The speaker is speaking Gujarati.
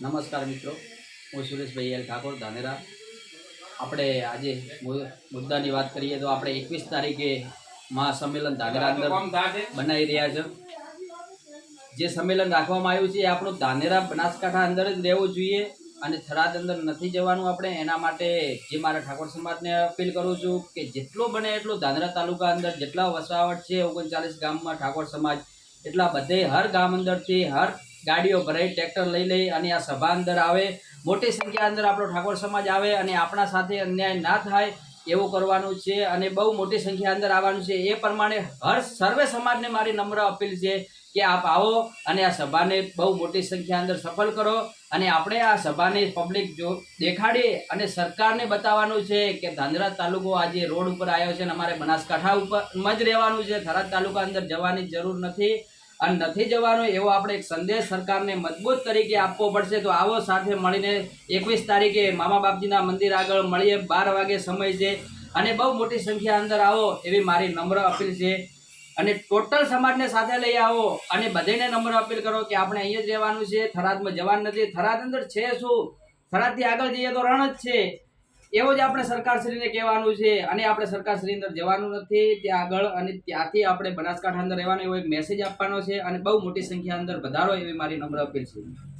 નમસ્કાર મિત્રો હું સુરેશભાઈ એલ ઠાકોર ધાનેરા. આપણે આજે મુદ્દાની વાત કરીએ તો આપણે એકવીસ તારીખે મહાસંમેલન ધાનેરા અંદર બનાવી રહ્યા છે. જે સંમેલન રાખવામાં આવ્યું છે એ આપણું ધાનેરા બનાસકાંઠા અંદર જ રહેવું જોઈએ અને થરાદ અંદર નથી જવાનું આપણે. એના માટે જે મારા ઠાકોર સમાજને અપીલ કરું છું કે જેટલો બને એટલો ધાનેરા તાલુકા અંદર જેટલા વસાવટ છે ઓગણચાલીસ ગામમાં ઠાકોર સમાજ એટલા બધે હર ગામ અંદરથી હર ગાડીઓ ભરાઈ, ટ્રેક્ટર લઈ લઈ અને આ સભા અંદર આવે. મોટી સંખ્યા અંદર આપણો ઠાકોર સમાજ આવે અને આપણા સાથે અન્યાય ના થાય એવું કરવાનું છે અને બહુ મોટી સંખ્યા અંદર આવવાનું છે. એ પ્રમાણે હર સર્વે સમાજને મારી નમ્ર અપીલ છે કે આપ આવો અને આ સભાને બહુ મોટી સંખ્યા અંદર સફળ કરો અને આપણે આ સભાને પબ્લિક જો દેખાડીએ અને સરકારને બતાવવાનું છે કે ધાંધ્રા તાલુકો આજે રોડ ઉપર આવ્યો છે અને અમારે બનાસકાંઠા ઉપર જ રહેવાનું છે. થરાદ તાલુકા અંદર જવાની જરૂર નથી. અને નથી જવાનો એવો આપણે એક સંદેશ સરકારને મજબૂત તરીકે આપવો પડશે તો આવો સાથે મળીને એકવીસ તારીખે મામા બાપજીના મંદિર આગળ મળીએ, બાર વાગે સમય છે અને બહુ મોટી સંખ્યા અંદર આવો એવી મારી નમ્ર અપીલ છે. અને ટોટલ સમાજને સાથે લઈ આવો અને બધાને નમ્ર અપીલ કરો કે આપણે અહીંયા જ રહેવાનું છે, થરાદમાં જવાનું નથી, થરાદ અંદર છે શું? થરાદથી આગળ જઈએ તો રણ જ છે. એવું જ આપણે સરકારશ્રીને કહેવાનું છે અને આપણે સરકારશ્રી અંદર જવાનું નથી. ત્યાં આગળ અને ત્યાંથી આપણે બનાસકાંઠા અંદર રહેવાનો એવો એક મેસેજ આપવાનો છે અને બહુ મોટી સંખ્યા અંદર વધારો એવી મારી નમ્ર અપીલ છે.